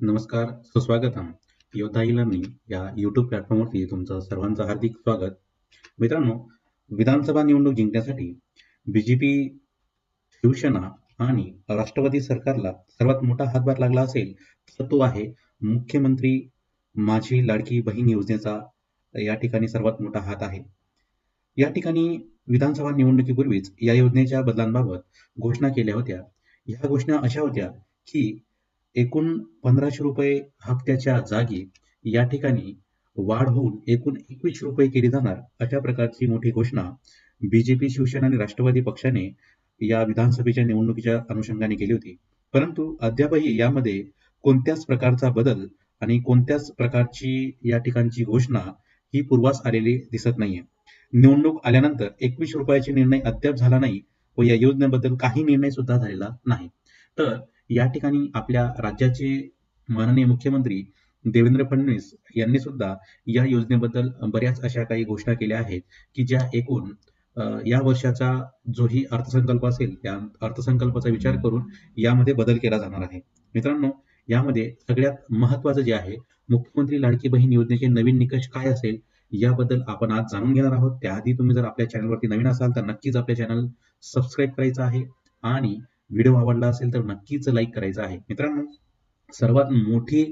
नमस्कार सुस्वागतम. योद्धा ई लर्निंग या यूट्यूब प्लॅटफॉर्मवरती तुमचं सर्वांचं हार्दिक स्वागत. मित्रांनो विधानसभा निवडणूक जिंकण्यासाठी बीजेपी शिवसेना आणि राष्ट्रवादी सरकारला सर्वात मोठा हातभार लागला असेल तर तो आहे मुख्यमंत्री माझी लाडकी बहीण योजनेचा या ठिकाणी सर्वात मोठा हात आहे. या ठिकाणी विधानसभा निवडणुकीपूर्वीच या योजनेच्या बदलांबाबत घोषणा केल्या होत्या. ह्या घोषणा अशा होत्या की एकूण पंधराशे रुपये हप्त्याच्या जागी या ठिकाणी वाढ होऊन एकूण एकवीस रुपये केली जाणार अशा प्रकारची मोठी घोषणा बीजेपी शिवसेना आणि राष्ट्रवादी पक्षाने या विधानसभेच्या निवडणुकीच्या अनुषंगाने केली होती. परंतु अद्यापही यामध्ये कोणत्याच प्रकारचा बदल आणि कोणत्याच प्रकारची या ठिकाणची घोषणा ही पूर्वास आलेली दिसत नाहीये. निवडणूक आल्यानंतर एकवीस रुपयाचे निर्णय अद्याप झाला नाही व या योजनेबद्दल काही निर्णय सुद्धा झालेला नाही. तर या ठिकाणी आपल्या राज्याचे माननीय मुख्यमंत्री देवेंद्र फडणवीस यांनी सुद्धा या योजनेबद्दल बऱ्याच अशा काही घोषणा केल्या आहेत की ज्या एकूण या वर्षाचा जोही अर्थसंकल्प असेल त्या अर्थसंकल्पाचा विचार करून यामध्ये बदल केला जाणार आहे. मित्रांनो यामध्ये सगळ्यात महत्वाचं जे आहे मुख्यमंत्री लाडकी बहीण योजनेचे नवीन निकष काय असेल याबद्दल आपण आज जाणून घेणार आहोत. त्याआधी तुम्ही जर आपल्या चॅनलवरती नवीन असाल तर नक्कीच आपल्या चॅनल सबस्क्राईब करायचं आहे आणि व्हिडिओ आवडला असेल तर नक्कीच लाईक करायचा आहे. मित्रांनो सर्वात मोठी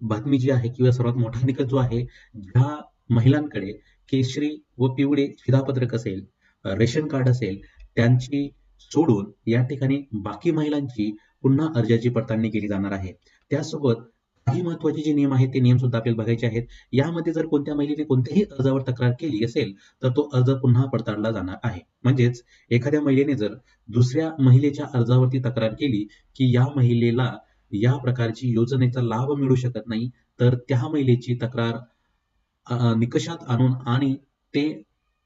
बातमी जी आहे किंवा सर्वात मोठा निकष जो आहे ज्या महिलांकडे केशरी व पिवळे शिधापत्रक असेल रेशन कार्ड असेल त्यांची सोडून या ठिकाणी बाकी महिलांची पुन्हा अर्जाची पडताळणी केली जाणार आहे. त्यासोबत काही महत्त्वाचे जे नियम आहेत ते नियम सुद्धा आपल्याला बघायचे आहेत. यामध्ये जर कोणत्या महिलेने कोणत्याही अर्जावर तक्रार केली असेल तर तो अर्ज पुन्हा पडताळला जाणार आहे. म्हणजेच एखाद्या महिलेने जर दुसऱ्या महिलेच्या अर्जावरती तक्रार केली की या महिलेला या प्रकारची योजनेचा लाभ मिळू शकत नाही तर त्या महिलेची तक्रार निकषात आणून आणि ते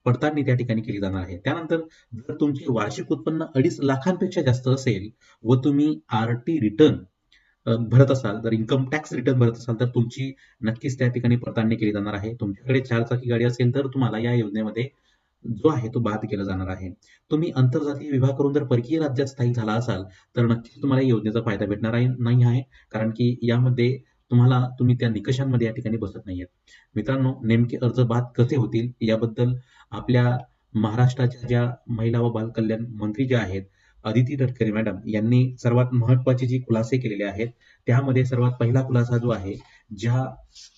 पडताळणी त्या ठिकाणी केली जाणार आहे. त्यानंतर जर तुमचे वार्षिक उत्पन्न अडीच लाखांपेक्षा जास्त असेल व तुम्ही आर टी रिटर्न भरत असाल जर इन्कम टॅक्स रिटर्न भरत असाल तर तुमची नक्कीच त्या ठिकाणी पडताळणी केली जाणार आहे. तुमच्याकडे चार चाकी गाडी असेल तर तुम्हाला या योजनेमध्ये जो आहे तो बाद केला जाणार आहे. तुम्ही आंतरजातीय विवाह करून जर परकीय राज्यात स्थायिक झाला असाल तर नक्कीच तुम्हाला या योजनेचा फायदा भेटणार आहे नाही आहे. कारण की यामध्ये तुम्हाला तुम्ही त्या निकषांमध्ये या ठिकाणी बसत नाहीये मित्रांनो नेमके अर्ज बाद कसे होतील याबद्दल आपल्या महाराष्ट्राच्या ज्या महिला व बालकल्याण मंत्री ज्या आहेत अदिती तटकरे मॅडम यांनी सर्वात महत्त्वाचे जे खुलासे केलेले आहेत त्यामध्ये सर्वात पहिला खुलासा जो आहे ज्या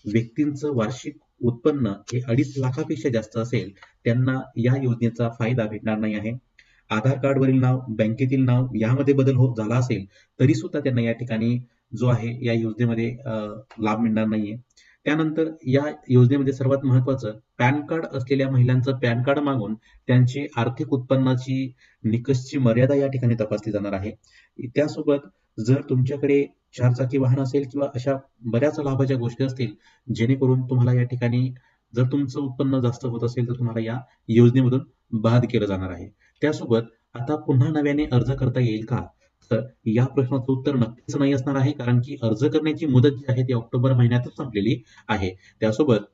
व्यक्तींचं वार्षिक उत्पन्न हे अडीच लाखापेक्षा जास्त असेल त्यांना या योजनेचा फायदा भेटणार नाही आहे. आधार कार्डवरील नाव बँकेतील नाव यामध्ये बदल होत झाला असेल तरी सुद्धा त्यांना या ठिकाणी जो आहे या योजनेमध्ये लाभ मिळणार नाहीये. त्यानंतर या योजनेमध्ये सर्वात महत्वाचं पॅन कार्ड असलेल्या महिलांचं पॅन कार्ड मागून त्यांची आर्थिक उत्पन्नाची निकषची मर्यादा या ठिकाणी तपासली जाणार आहे. त्यासोबत जर तुमच्याकडे चारचाकी वाहन असेल किंवा अशा बऱ्याच लाभाच्या गोष्टी असतील जेणेकरून तुम्हाला या ठिकाणी जर तुमचं उत्पन्न जास्त होत असेल तर तुम्हाला या योजनेमधून बाद केलं जाणार आहे. त्यासोबत आता पुन्हा नव्याने अर्ज करता येईल का? तर या प्रश्नाचं उत्तर नक्कीच नाही असणार आहे कारण की अर्ज करण्याची मुदत जी आहे ती ऑक्टोबर महिन्यातच संपलेली आहे. त्यासोबत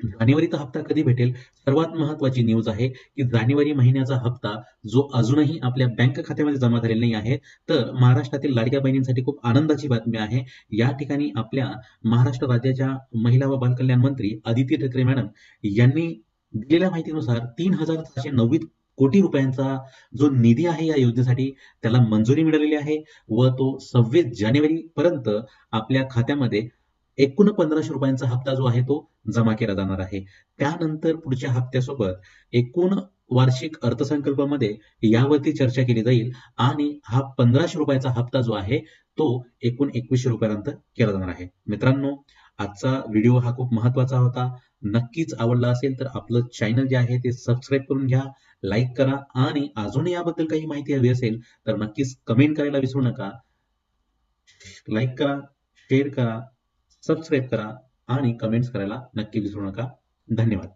जानेवारीचा हप्ता कधी भेटेल? सर्वात महत्वाची न्यूज आहे की जानेवारी महिन्याचा हप्ता जो अजूनही आपल्या बँक खात्यामध्ये जमा झालेला नाही आहे तर महाराष्ट्रातील लाडक्या बहिणींसाठी खूप आनंदाची बातमी आहे. या ठिकाणी आपल्या महाराष्ट्र राज्याच्या महिला व बालकल्याण मंत्री आदित्य ठाकरे मॅडम यांनी दिलेल्या माहितीनुसार तीन हजार सहाशे नव्वद कोटी रुपयांचा जो निधी आहे या योजनेसाठी त्याला मंजुरी मिळालेली आहे व तो सव्वीस जानेवारी पर्यंत आपल्या खात्यामध्ये एकूण पंधराशे रुपयांचा हप्ता जो आहे तो जमा केला जाणार आहे. त्यानंतर पुढच्या हप्त्यासोबत एकूण वार्षिक अर्थसंकल्पामध्ये यावरती चर्चा केली जाईल आणि हा पंधराशे रुपयाचा हप्ता जो आहे तो एकूण एकवीसशे रुपयानंतर केला जाणार आहे. मित्रांनो आजचा व्हिडिओ हा खूप महत्त्वाचा होता. नक्कीच आवडला असेल तर आपलं चॅनल जे आहे ते सबस्क्राईब करून घ्या लाईक करा आणि अजूनही याबद्दल काही माहिती हवी असेल तर नक्कीच कमेंट करायला विसरू नका. लाईक करा शेअर करा सबस्क्राईब करा आणि कमेंट्स करायला नक्की विसरू नका. धन्यवाद.